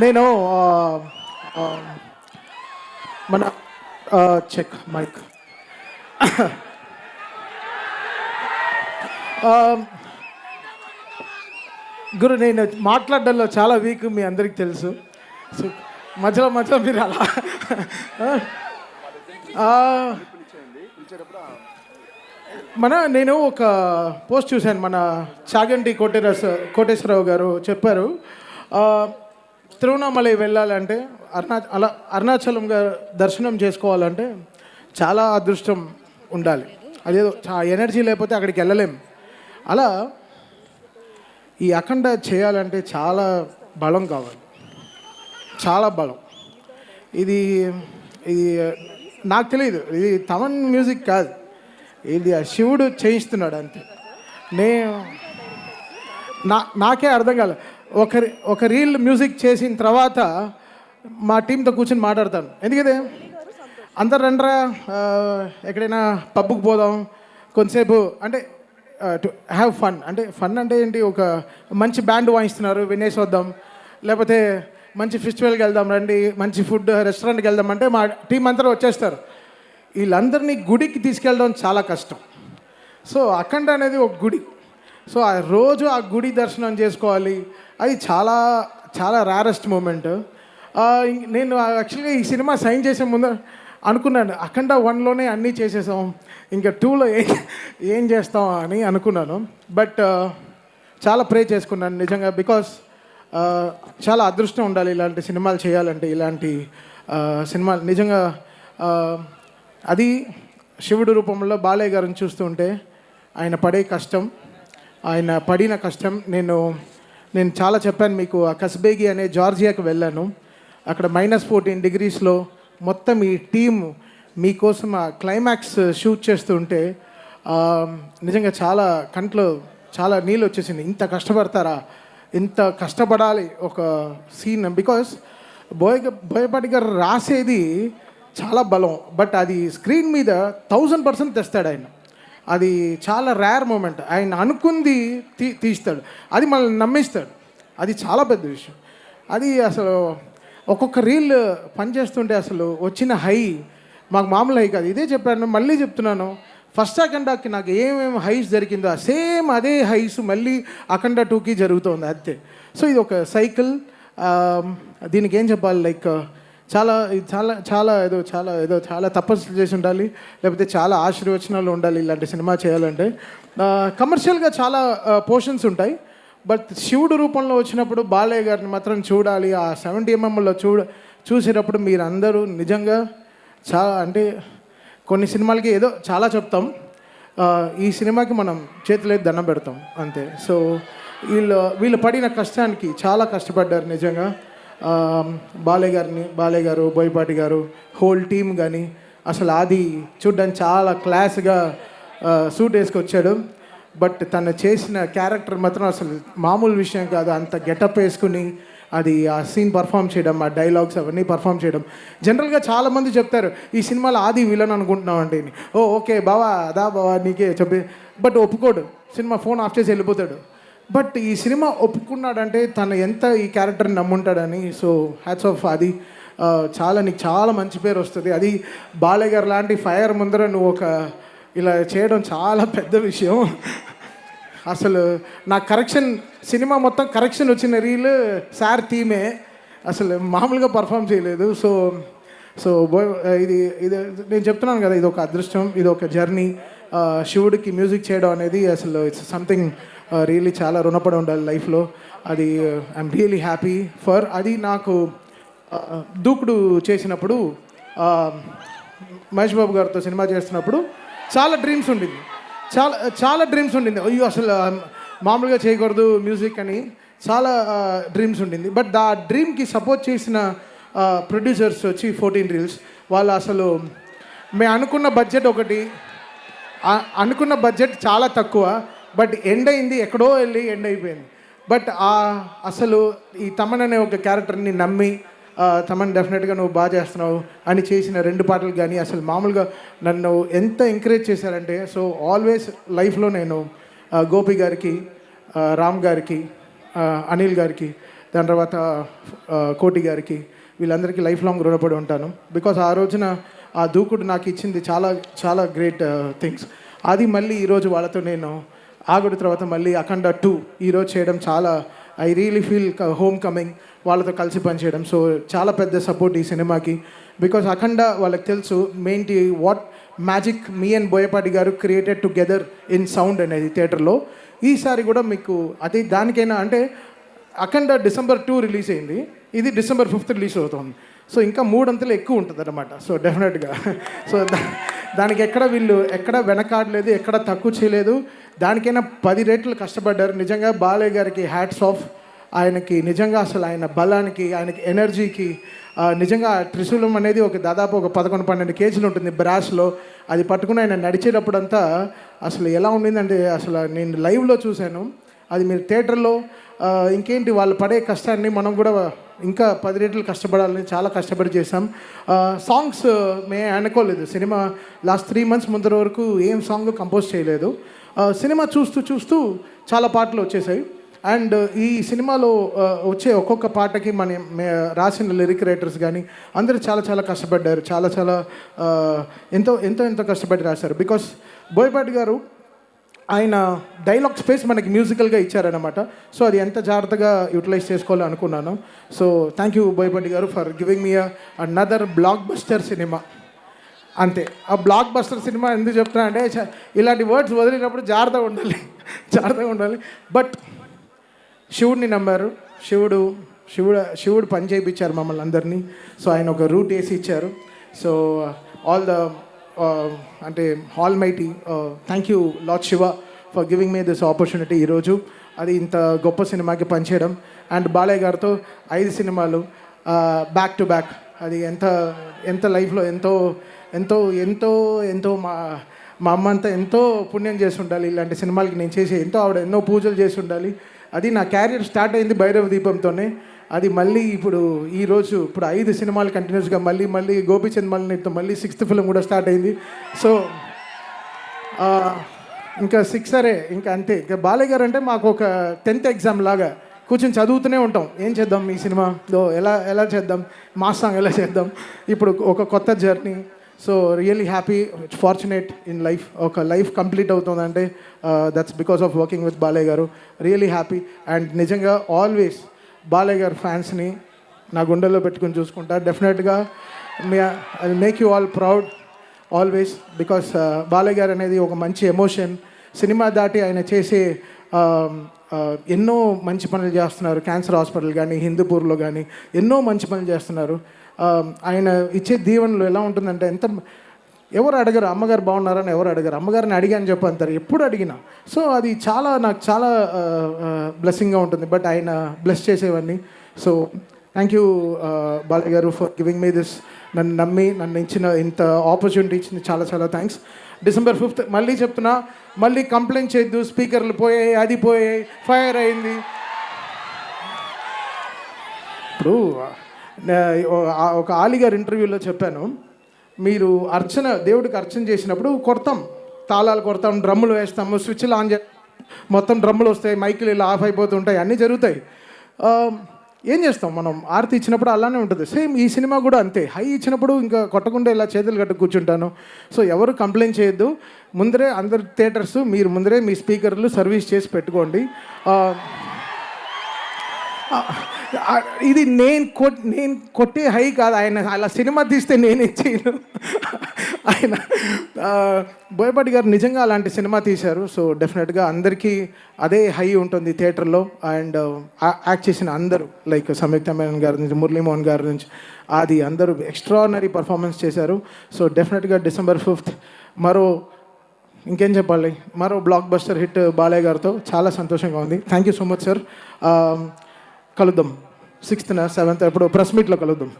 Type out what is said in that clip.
నేను మన check mic గురు నేను మాట్లాడడంలో చాలా వీక్ మీ అందరికి తెలుసు. సో మధ్యలో మధ్యలో మీరు అలా మన నేను ఒక పోస్ట్ చూశాను. మన చాగంటి కోటేరస్ కోటేశ్వరరావు గారు చెప్పారు. తిరువణామలై వెళ్ళాలంటే అరుణా అలా అరుణాచలం దర్శనం చేసుకోవాలంటే చాలా అదృష్టం ఉండాలి. అదేదో చా- ఎనర్జీ లేకపోతే అక్కడికి వెళ్ళలేం. అలా ఈ అఖండ చేయాలంటే చాలా బలం కావాలి. చాలా బలం. ఇది ఇది నాకు తెలియదు ఇది తమన్ మ్యూజిక్ కాదు. ఇది ఆ శివుడు చేయిస్తున్నాడు అంతే. నేను నా నాకే అర్థం కాలేదు ఒక ఒక రీల్ మ్యూజిక్ చేసిన తర్వాత మా టీంతో కూర్చొని మాట్లాడతాను. ఎందుకంటే అందరు రండ్రా ఎక్కడైనా పబ్కి పోదాం కొంతసేపు అంటే టు హ్యావ్ ఫన్ అంటే ఫన్ అంటే ఏంటి? ఒక మంచి బ్యాండ్ వాయిస్తున్నారు వినేసి వద్దాం. లేకపోతే మంచి ఫెస్టివల్కి వెళ్దాం రండి మంచి ఫుడ్ రెస్టారెంట్కి వెళ్దాం అంటే మా టీం అంతా వచ్చేస్తారు. వీళ్ళందరినీ గుడికి తీసుకెళ్ళడం చాలా కష్టం. సో అఖండ అనేది ఒక గుడి. సో ఆ రోజు ఆ గుడి దర్శనం చేసుకోవాలి. అది చాలా చాలా రేరెస్ట్ మూమెంట్ నేను యాక్చువల్గా ఈ సినిమా సైన్ చేసే ముందు అనుకున్నాను. అఖండ వన్లోనే అన్నీ చేసేసాం. ఇంకా టూలో ఏం ఏం చేస్తాం అని అనుకున్నాను. బట్ చాలా ప్రే చేసుకున్నాను నిజంగా బికాస్ చాలా అదృష్టం ఉండాలి ఇలాంటి సినిమాలు చేయాలంటే ఇలాంటి సినిమాలు. నిజంగా అది శివుడు రూపంలో బాలయ్య గారిని చూస్తుంటే ఆయన పడే కష్టం. ఆయన పడిన కష్టం. నేను నేను చాలా చెప్పాను మీకు ఆ కస్బేగి అనే జార్జియాకి వెళ్ళాను. అక్కడ మైనస్ ఫోర్టీన్ డిగ్రీస్లో మొత్తం ఈ టీం మీకోసం ఆ క్లైమాక్స్ షూట్ చేస్తుంటే నిజంగా చాలా కంట్లో చాలా నీళ్ళు వచ్చేసింది. ఇంత కష్టపడతారా? ఇంత కష్టపడాలి ఒక సీన్ బికాస్ బోయ బోయపాటి గారు రాసేది చాలా బలం. బట్ అది స్క్రీన్ మీద థౌజండ్ పర్సెంట్ తెస్తాడు ఆయన. అది చాలా రేర్ మూమెంట్ ఆయన అనుకుంది తీ తీస్తాడు. అది మనల్ని నమ్మిస్తాడు. అది చాలా పెద్ద విషయం. అది అసలు ఒక్కొక్క రీల్ పనిచేస్తుంటే అసలు వచ్చిన హై మాకు మామూలు హై కాదు. ఇదే చెప్పాను మళ్ళీ చెప్తున్నాను. ఫస్ట్ అఖండాకి నాకు ఏమేమి హైస్ జరిగిందో సేమ్ అదే హైస్ మళ్ళీ అఖండ టూకి జరుగుతుంది అంతే. సో ఇది ఒక సైకిల్ దీనికి ఏం చెప్పాలి? లైక్ చాలా చాలా చాలా ఏదో చాలా ఏదో చాలా తపస్సులు చేసి ఉండాలి. లేకపోతే చాలా ఆశీర్వచనాలు ఉండాలి ఇలాంటి సినిమా చేయాలంటే. కమర్షియల్గా చాలా పోర్షన్స్ ఉంటాయి. బట్ శివుడు రూపంలో వచ్చినప్పుడు బాలయ్య గారిని మాత్రం చూడాలి. ఆ సెవెంటీ ఎంఎంలో చూడ చూసేటప్పుడు మీరందరూ నిజంగా చాలా అంటే కొన్ని సినిమాలకి ఏదో చాలా చెప్తాం. ఈ సినిమాకి మనం చేతిలో దండం పెడతాం. అంతే. సో వీళ్ళు వీళ్ళు పడిన కష్టానికి చాలా కష్టపడ్డారు నిజంగా. బాలయ్య గారిని బాలయ్య గారు బోయపాటి గారు హోల్ టీమ్ కానీ అసలు ఆది చూడ్డానికి చాలా క్లాస్గా సూట్ వేసుకొచ్చాడు. బట్ తను చేసిన క్యారెక్టర్ మాత్రం అసలు మామూలు విషయం కాదు. అంత గెటప్ వేసుకుని అది ఆ సీన్ పర్ఫామ్ చేయడం ఆ డైలాగ్స్ అవన్నీ పర్ఫామ్ చేయడం. జనరల్గా చాలామంది చెప్తారు ఈ సినిమాలో ఆది విలన్ అనుకుంటున్నాం అంటే ఓ ఓకే బావా అదా బావా నీకే చెప్పి. బట్ ఒప్పుకోడు. సినిమా ఫోన్ ఆఫ్ చేసి వెళ్ళిపోతాడు. బట్ ఈ సినిమా ఒప్పుకున్నాడంటే తను ఎంత ఈ క్యారెక్టర్ని నమ్ముంటాడని సో హ్యాట్స్ ఆఫ్ అది చాలా నీకు చాలా మంచి పేరు వస్తుంది. అది బాలయ్య గారు లాంటి ఫైర్ ముందర నువ్వు ఒక ఇలా చేయడం చాలా పెద్ద విషయం. అసలు నా కరెక్షన్ సినిమా మొత్తం కరెక్షన్ వచ్చిన రీల్ సార్ థీమే. అసలు మామూలుగా పర్ఫామ్ చేయలేదు. సో సో బో- ఇది ఇది నేను చెప్తున్నాను కదా ఇది ఒక అదృష్టం ఇది ఒక జర్నీ శివుడికి మ్యూజిక్ చేయడం అనేది అసలు ఇట్స్ సంథింగ్ రియలీ చాలా రుణపడి ఉండాలి లైఫ్లో. అది ఐఎమ్ రియలీ హ్యాపీ ఫర్ అది నాకు దూకుడు చేసినప్పుడు మహేష్ బాబు గారితో సినిమా చేస్తున్నప్పుడు చాలా డ్రీమ్స్ ఉండింది. చాలా చాలా డ్రీమ్స్ ఉండింది. అయ్యో అసలు మామూలుగా చేయకూడదు మ్యూజిక్ అని చాలా డ్రీమ్స్ ఉండింది. బట్ ఆ డ్రీమ్కి సపోర్ట్ చేసిన ప్రొడ్యూసర్స్ వచ్చి ఫోర్టీన్ రీల్స్ వాళ్ళు అసలు మేము అనుకున్న బడ్జెట్ ఒకటి అనుకున్న బడ్జెట్ చాలా తక్కువ. బట్ ఎండ్ అయింది ఎక్కడో వెళ్ళి ఎండ్ అయిపోయింది. బట్ ఆ అసలు ఈ తమన్ అనే ఒక క్యారెక్టర్ని నమ్మి తమన్ డెఫినెట్గా నువ్వు బాగా చేస్తున్నావు అని చేసిన రెండు పాటలు కానీ అసలు మామూలుగా నన్ను ఎంత ఎంకరేజ్ చేశారంటే సో ఆల్వేస్ లైఫ్లో నేను గోపి గారికి రామ్ గారికి అనిల్ గారికి దాని తర్వాత కోటి గారికి వీళ్ళందరికీ లైఫ్ లాంగ్ రుణపడి ఉంటాను. బికాస్ ఆ రోజున ఆ దూకుడు నాకు ఇచ్చింది చాలా చాలా గ్రేట్ థింగ్స్. అది మళ్ళీ ఈరోజు వాళ్ళతో నేను ఆగుడు తర్వాత మళ్ళీ అఖండ టూ ఈరోజు చేయడం చాలా I really feel home coming వాళ్ళతో కలిసి పనిచేయడం. సో చాలా పెద్ద సపోర్ట్ ఈ సినిమాకి. బికాస్ అఖండ వాళ్ళకి తెలుసు మెయిన్టి what magic me and Boyapati గారు క్రియేటెడ్ టుగెదర్ ఇన్ సౌండ్ అనేది థియేటర్లో ఈసారి కూడా మీకు అది దానికైనా అంటే అఖండ డిసెంబర్ టూ రిలీజ్ అయింది. ఇది డిసెంబర్ ఫిఫ్త్ రిలీజ్ అవుతుంది. సో ఇంకా మూడంతలు ఎక్కువ ఉంటుంది అనమాట సో డెఫినెట్గా సో దా- దానికి ఎక్కడ వీళ్ళు ఎక్కడ వెనకాడలేదు ఎక్కడ తక్కువ చేయలేదు. దానికైనా పది రేట్లు కష్టపడ్డారు. నిజంగా బాలయ్య గారికి హ్యాట్స్ ఆఫ్ ఆయనకి నిజంగా అసలు ఆయన బలానికి ఆయనకి ఎనర్జీకి నిజంగా త్రిశూలం అనేది ఒక దాదాపు ఒక పదకొండు పన్నెండు కేజీలు ఉంటుంది బ్రాష్లో అది పట్టుకుని ఆయన నడిచేటప్పుడంతా అసలు ఎలా ఉండిందంటే అసలు నేను లైవ్లో చూశాను. అది మీరు థియేటర్లో ఇంకేంటి వాళ్ళు పడే కష్టాన్ని మనం కూడా ఇంకా పది రేట్లు కష్టపడాలని చాలా కష్టపడి చేశాం. సాంగ్స్ మే అనుకోలేదు. సినిమా లాస్ట్ త్రీ మంత్స్ ముందర వరకు ఏం సాంగ్ కంపోజ్ చేయలేదు. సినిమా చూస్తూ చూస్తూ చాలా పాటలు వచ్చేసాయి. అండ్ ఈ సినిమాలో వచ్చే ఒక్కొక్క పాటకి మన రాసిన లిరిక్ రైటర్స్ కానీ అందరూ చాలా చాలా కష్టపడ్డారు. చాలా చాలా ఎంతో ఎంతో ఎంతో కష్టపడి రాశారు. బికాస్ బోయపాటి గారు ఆయన డైలాగ్ స్పేస్ మనకి మ్యూజికల్గా ఇచ్చారనమాట సో అది ఎంత జాగ్రత్తగా యూటిలైజ్ చేసుకోవాలని అనుకున్నాను. సో థ్యాంక్ యూ బోయపాటి గారు for giving me another blockbuster cinema అంతే. ఆ బ్లాక్ బస్టర్ సినిమా ఎందుకు చెప్తున్నా అంటే ఇలాంటి వర్డ్స్ వదిలినప్పుడు జాగ్రత్తగా ఉండాలి. జాగ్రత్తగా ఉండాలి. బట్ శివుడిని నమ్మారు. శివుడు శివుడు శివుడు పని చేయించారు మమ్మల్ని అందరినీ. సో ఆయన ఒక రూట్ వేసి ఇచ్చారు. సో ఆల్ ద Uh, అంటే almighty thank you lord Shiva for giving me this opportunity ఈరోజు అది ఇంత గొప్ప సినిమాకి పనిచేయడం. అండ్ బాలయ్య గారితో ఐదు సినిమాలు బ్యాక్ టు బ్యాక్ అది ఎంత ఎంత లైఫ్లో ఎంతో ఎంతో ఎంతో ఎంతో మా మా అమ్మ అంతా ఎంతో పుణ్యం చేసి ఉండాలి. ఇలాంటి సినిమాలకి నేను చేసి ఎంతో ఆవిడ ఎన్నో పూజలు చేసి ఉండాలి. అది నా క్యారియర్ స్టార్ట్ అయింది భైరవ దీపంతోనే. అది మళ్ళీ ఇప్పుడు ఈ రోజు ఇప్పుడు ఐదు సినిమాలు కంటిన్యూస్గా మళ్ళీ మళ్ళీ గోపీచంద్ మళ్ళీతో మళ్ళీ సిక్స్త్ ఫిల్మ్ కూడా స్టార్ట్ అయింది. సో ఇంకా ఇంకా సిక్సరే ఇంకా అంతే. ఇంకా బాలయ్య గారు అంటే మాకు ఒక టెన్త్ ఎగ్జామ్ లాగా కూర్చొని చదువుతూనే ఉంటాం. ఏం చేద్దాం ఈ సినిమాలో ఎలా ఎలా చేద్దాం? మాస్ సాంగ్ ఎలా చేద్దాం? ఇప్పుడు ఒక కొత్త journey so really happy fortunate in life ఒక లైఫ్ కంప్లీట్ అవుతుందంటే that's because of working with Balayya గారు. రియలీ హ్యాపీ అండ్ నిజంగా ఆల్వేస్ బాలయ్య గారి ఫ్యాన్స్ని నా గుండెల్లో పెట్టుకుని చూసుకుంటా. డెఫినెట్గా మీ I make you all proud always because Balayya గారు అనేది ఒక మంచి ఎమోషన్ సినిమా దాటి ఆయన చేసే um, uh, ఎన్నో మంచి పనులు చేస్తున్నారు. క్యాన్సర్ హాస్పిటల్ కానీ హిందూపూర్లో కానీ ఎన్నో మంచి పనులు చేస్తున్నారు. Um, ఆయన ఇచ్చే దీవెనలు ఎలా ఉంటుందంటే ఎంత ఎవరు అడగరు అమ్మగారు బాగున్నారని ఎవరు అడగరు. అమ్మగారిని అడిగాను చెప్పి అంటారు. ఎప్పుడు అడిగినా. సో అది చాలా నాకు చాలా బ్లెస్సింగ్గా ఉంటుంది. బట్ ఆయన బ్లెస్ చేసేవన్నీ సో థ్యాంక్ యూ బాలయ్య గారు ఫర్ గివింగ్ మీ దిస్ నన్ను నమ్మి నన్ను ఇచ్చిన ఇంత ఆపర్చునిటీ ఇచ్చింది చాలా చాలా థ్యాంక్స్ డిసెంబర్ ఫిఫ్త్ మళ్ళీ చెప్తున్నా మళ్ళీ కంప్లైంట్ చేయొద్దు. స్పీకర్లు పోయాయి అది పోయాయి ఫైర్ అయింది. ఇప్పుడు ఒక ఆలిగారు ఇంటర్వ్యూలో చెప్పాను. మీరు అర్చన దేవుడికి అర్చన చేసినప్పుడు కొడతాం. తాళాలు కొడతాం డ్రమ్ములు వేస్తాము స్విచ్లు ఆన్ చే మొత్తం డ్రమ్ములు వస్తాయి మైకులు ఇలా ఆఫ్ అయిపోతుంటాయి అన్నీ జరుగుతాయి. ఏం చేస్తాం మనం? ఆరతి ఇచ్చినప్పుడు అలానే ఉంటుంది. సేమ్ ఈ సినిమా కూడా అంతే. హై ఇచ్చినప్పుడు ఇంకా కొట్టకుండా ఇలా చేతులు కట్టు కూర్చుంటాను. సో ఎవరు కంప్లైంట్ చేయొద్దు. ముందరే అందరు థియేటర్స్ మీరు ముందరే మీ స్పీకర్లు సర్వీస్ చేసి పెట్టుకోండి. ఇది నేను కొట్ నేను కొట్టే హై కాదు. ఆయన అలా సినిమా తీస్తే నేనే చేయను. ఆయన బోయపాటి గారు నిజంగా అలాంటి సినిమా తీశారు. సో డెఫినెట్గా అందరికీ అదే హై ఉంటుంది థియేటర్లో. అండ్ యాక్ట్ చేసిన అందరూ లైక్ సంయుక్త మేనన్ గారి నుంచి మురళీమోహన్ గారి నుంచి అది అందరూ ఎక్స్ట్రానరీ పర్ఫార్మెన్స్ చేశారు. సో డెఫినెట్గా డిసెంబర్ ఫిఫ్త్ మరో ఇంకేం చెప్పాలి? మరో బ్లాక్ బస్టర్ హిట్ బాలయ్య గారితో చాలా సంతోషంగా ఉంది. Thank you so much sir కలుద్దాం. సిక్స్త్ సెవెంత్ ఎప్పుడు ప్రెస్ మీట్లో కలుద్దాం.